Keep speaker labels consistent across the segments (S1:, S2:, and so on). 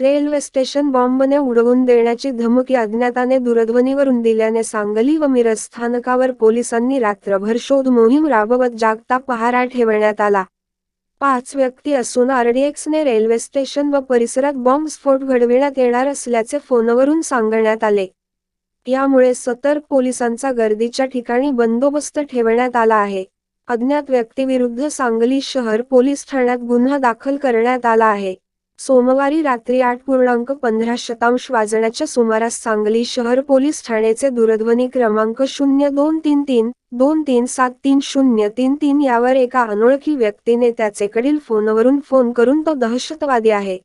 S1: Railway station बॉम्बने उडवून देण्याची धमकी अज्ञाताने दूरध्वनीवरून दिल्याने सांगली व मिरज स्थानकावर पोलिसांनी रात्रभर शोध मोहीम राबवत जागता पहारा ठेवण्यात आला. पाच व्यक्ती असून आरडीएक्सने रेल्वे स्टेशन व परिसरात बॉम्बस्फोट घडविण्यात येणार असल्याचे फोनवरून सांगण्यात आले. यामुळे सतर्क पोलिसांचा गर्दीच्या ठिकाणी बंदोबस्त ठेवण्यात आला आहे. अज्ञात व्यक्तीविरुद्ध सांगली शहर पोलीस ठाण्यात गुन्हा दाखल करण्यात आला आहे. सोमवारी रात्री आठ पूर्णांक पंधरा शतांश वाजण्याच्या सुमारास सांगली शहर पोलीस ठाण्याचे दूरध्वनी क्रमांक शून्य दोन तीन तीन दोन तीन सात तीन शून्य तीन तीन यावर एका अनोळखी व्यक्तीने त्याचेकडील फोनवरून फोन करून तो दहशतवादी आहे.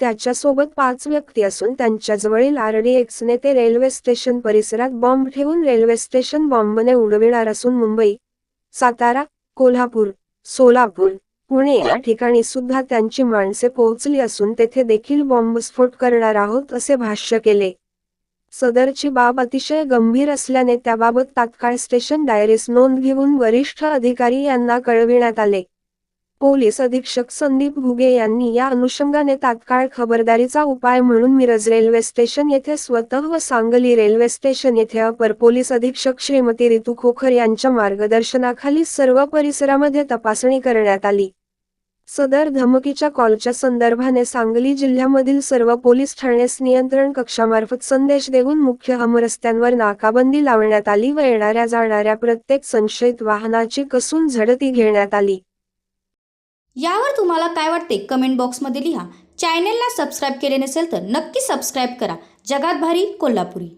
S1: त्याच्यासोबत पाच व्यक्ती असून त्यांच्याजवळील आरडीएक्सने ते रेल्वे स्टेशन परिसरात बॉम्ब ठेवून रेल्वे स्टेशन बॉम्बने उडविणार असून मुंबई सातारा कोल्हापूर सोलापूर पुणे या ठिकाणी सुद्धा त्यांची माणसे पोहोचली असून तेथे देखील बॉम्बस्फोट करणार आहोत असे भाष्य केले. सदरची बाब अतिशय गंभीर असल्याने त्याबाबत तात्काळ स्टेशन डायरीस नोंद घेऊन वरिष्ठ अधिकारी यांना कळविण्यात आले. पोलीस अधीक्षक संदीप घुगे यांनी या अनुषंगाने तात्काळ खबरदारीचा उपाय म्हणून मिरज रेल्वे स्टेशन येथे स्वतः व सांगली रेल्वे स्टेशन येथे अपर पोलीस अधीक्षक श्रीमती रितू खोखर यांच्या मार्गदर्शनाखाली सर्व परिसरामध्ये तपासणी करण्यात आली. सदर धमकीच्या कॉलच्या संदर्भाने सांगली जिल्ह्यामधील सर्व पोलीस ठाण्यास नियंत्रण कक्षामार्फत संदेश देऊन मुख्य हमरस्त्यांवर नाकाबंदी लावण्यात आली व येणाऱ्या जाणाऱ्या प्रत्येक संशयित वाहनाची कसून झडती घेण्यात आली.
S2: यावर तुम्हाला काय वाटते? कमेंट बॉक्समध्ये लिहा. चॅनेलला सबस्क्राईब केले नसेल तर नक्की सबस्क्राईब करा. जगात भारी कोल्हापुरी.